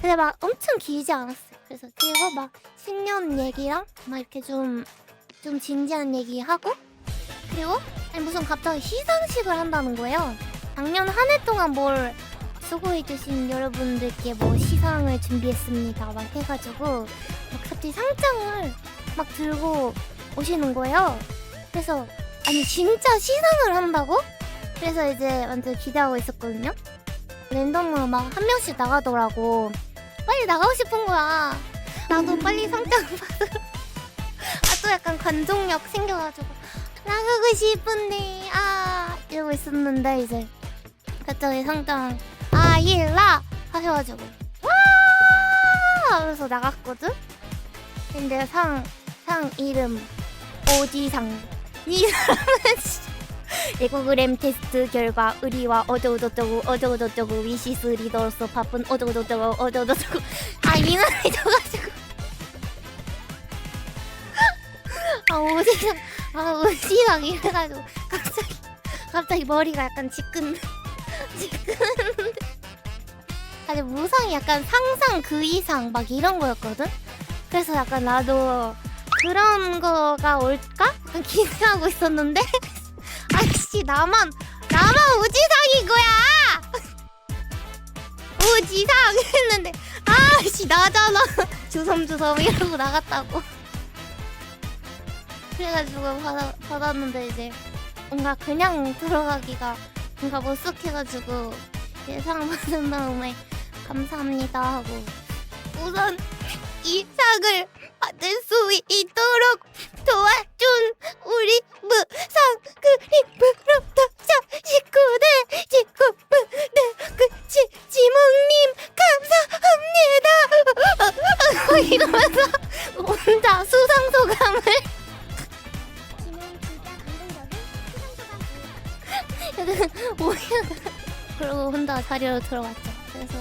근데 막 엄청 길지 않았어요. 그래서 그리고 막 신년 얘기랑 막 이렇게 좀 좀 진지한 얘기하고 그리고 아니 무슨 갑자기 시상식을 한다는 거예요. 작년 한 해 동안 뭘 수고해주신 여러분들께 뭐 시상을 준비했습니다. 막 해가지고 막 갑자기 상장을 막 들고 오시는 거예요. 그래서 아니 진짜 시상을 한다고? 그래서 이제 완전 기대하고 있었거든요. 랜덤으로 막 한 명씩 나가더라고. 빨리 나가고 싶은 거야. 나도 빨리 상장 받으러. 아, 또 약간 관종력 생겨가지고. 나가고 싶은데, 아, 이러고 있었는데, 이제. 갑자기 상장, 아, 일라! 하셔가지고. 와! 하면서 나갔거든? 근데 상, 상 이름, 오지상. 이 사람 에고그램 테스트 결과 의리와 어쩌고저쩌고 어쩌고저쩌고 위시스 리더로서 바쁜 어쩌고저쩌고 어쩌고저쩌고. 아 이날이 져가지고. 아 오지상 아 이래가지고 갑자기 갑자기 머리가 약간 지끈 지끈했는데 아니 무상이 약간 상상 그 이상 막 이런 거였거든? 그래서 약간 나도 그런 거가 올까? 기대하고 있었는데 아씨 나만 나만 우지상인 거야! 우지상 했는데 아씨 나잖아. 주섬주섬 이러고 나갔다고. 그래가지고 받아, 받았는데 이제 뭔가 그냥 들어가기가 뭔가 못속해가지고 예상 받은 다음에 감사합니다 하고 우선 이 상을 받을 수 있도록 도와준 우리 무상 이러면서 혼자 수상 소감을. 오해가 그러고 혼자 자리로 들어갔죠. 그래서